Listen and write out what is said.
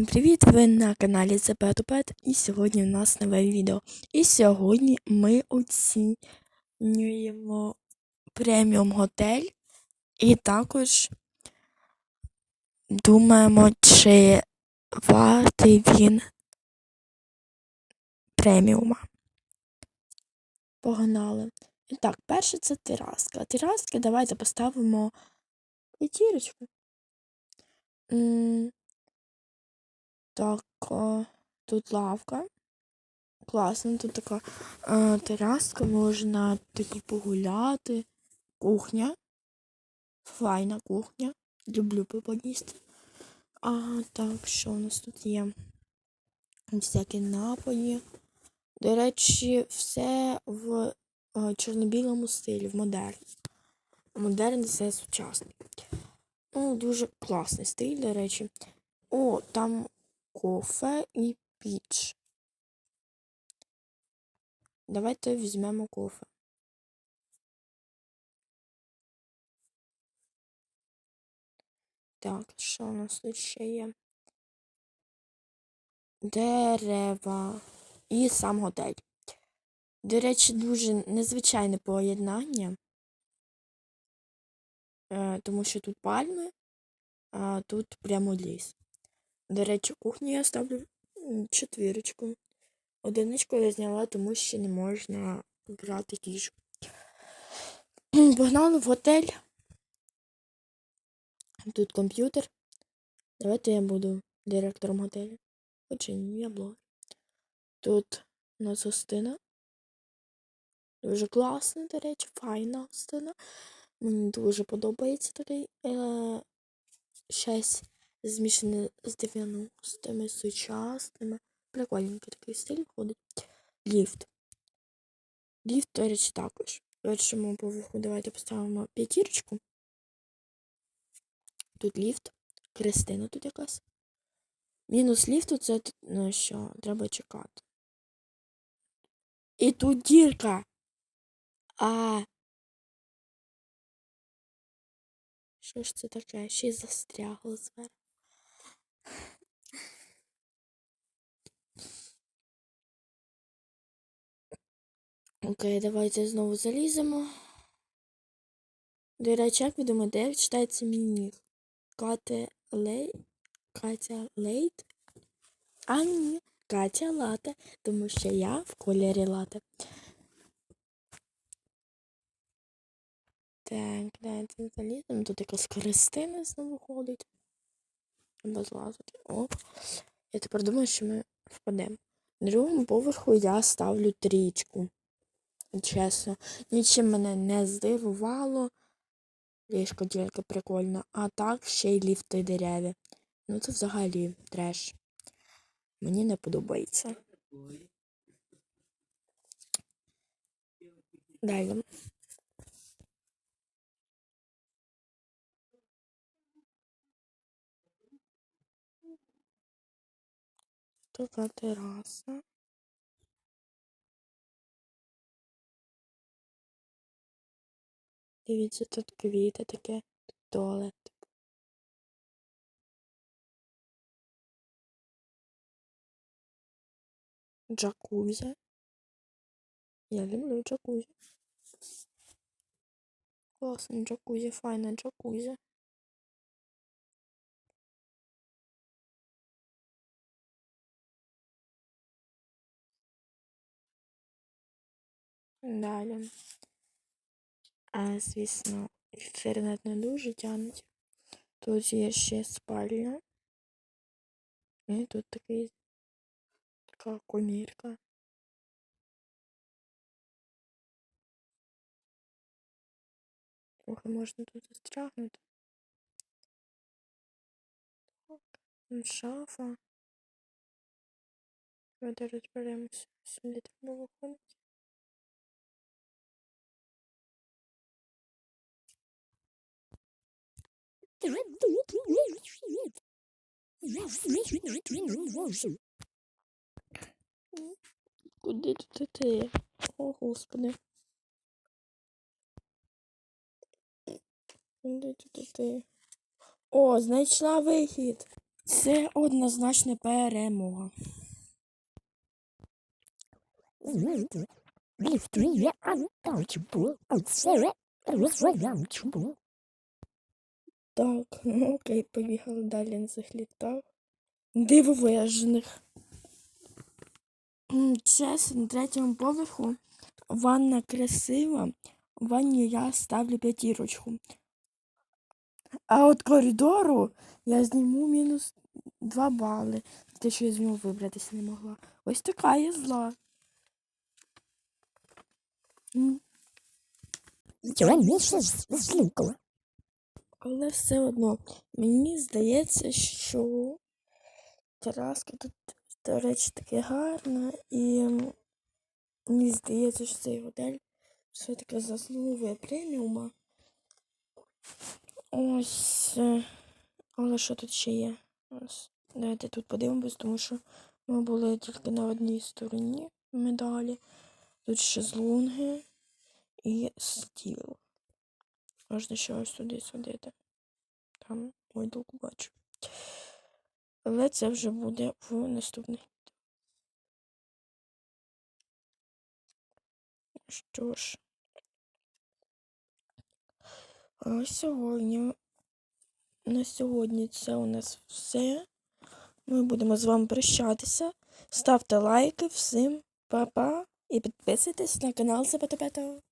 Всім привіт! Ви на каналі Зепетопет і сьогодні у нас нове відео. І сьогодні ми оцінюємо преміум готель і також думаємо, чи вартий він преміума. Погнали. І так, перше це тераска. Тераски давайте поставимо п'ятірочку. Так, а, тут лавка. Класно, тут така а, тераска, можна типу погуляти. Кухня. Файна кухня. Люблю попоїсти. А так, що у нас тут є? Всякі напої. До речі, все в а, чорно-білому стилі, в модерн. Модерн це сучасний. Ну, дуже класний стиль, до речі. О, там кофе і піч. Давайте візьмемо кофе. Так, що у нас тут ще є? Дерева і сам готель. До речі, дуже незвичайне поєднання, е, тому що тут пальми, а тут прямо ліс. До речі, кухню я ставлю четвірочку. Одиничку я зняла, тому що не можна брати їжу. Погнали в готель. Тут комп'ютер. Давайте я буду директором готелю. Хоча ні, я блогер. Тут у нас гостина. Дуже класна, до речі, файна гостина. Мені дуже подобається такий е, щось змішане з 90-ми, сучасними. Прикольненький такий стиль входить. Ліфт. Ліфт, до речі, також. Першому поверху давайте поставимо п'ятірочку. Тут ліфт. Кристина тут якась. Мінус ліфту це ну що, треба чекати. І тут дірка. А. Що ж це таке? Ще й застрягло зверху. Окей, давайте знову заліземо. До речі, як ви думаєте, як читається мій? Катя Лей... Катя Лейт? А ні, Катя Лате, тому що я в кольорі лате. Так, давайте заліземо. Тут якась Кристина знову ходить. Треба злазити. Оп. Я тепер думаю, що ми впадемо. На другому поверху я ставлю трічку. Чесно, нічим мене не здивувало. Ліжко тільки прикольно. А так ще й ліфти дереві. Ну це взагалі треш. Мені не подобається. Далі. Така тераса. Дивіться, тут квіти таке, тут туалет. Джакузі. Я люблю джакузі. Класний джакузі, файне джакузі. Далі. А, звісно, інтернет не дуже тягнуть. Тут є ще спальня. І тут такий така комірка. Трохи можна тут застрягнути. Так, шафа. Давайте розберемося. Сюди треба виходити. Куди тут іти? О, господи. Куди тут іти? О, знайшла вихід. Це однозначна перемога. Так, ну окей, поїхали далі на цих літах. Дивовижних. Чесно, на третьому поверху ванна красива. В ванні я ставлю п'ятірочку. А от коридору я зніму мінус 2 бали. Те, що я з нього вибратися не могла. Ось така я зла. Я місяць злюкала. Але все одно, мені здається, що Тараска тут, до речі, таке гарна, і мені здається, що цей готель все-таки заслуговує преміума. Ось. е, Але що тут ще є? Ось. Давайте тут подивимось, тому що ми були тільки на одній стороні медалі. Тут шезлонги і стіл. Можна ще ось туди сходити. Там ойдулку бачу. Але це вже буде в наступних відео. Що ж. А сьогодні. На сьогодні це у нас все. Ми будемо з вами прощатися. Ставте лайки всім, па-па і підписуйтесь на канал Запатопето.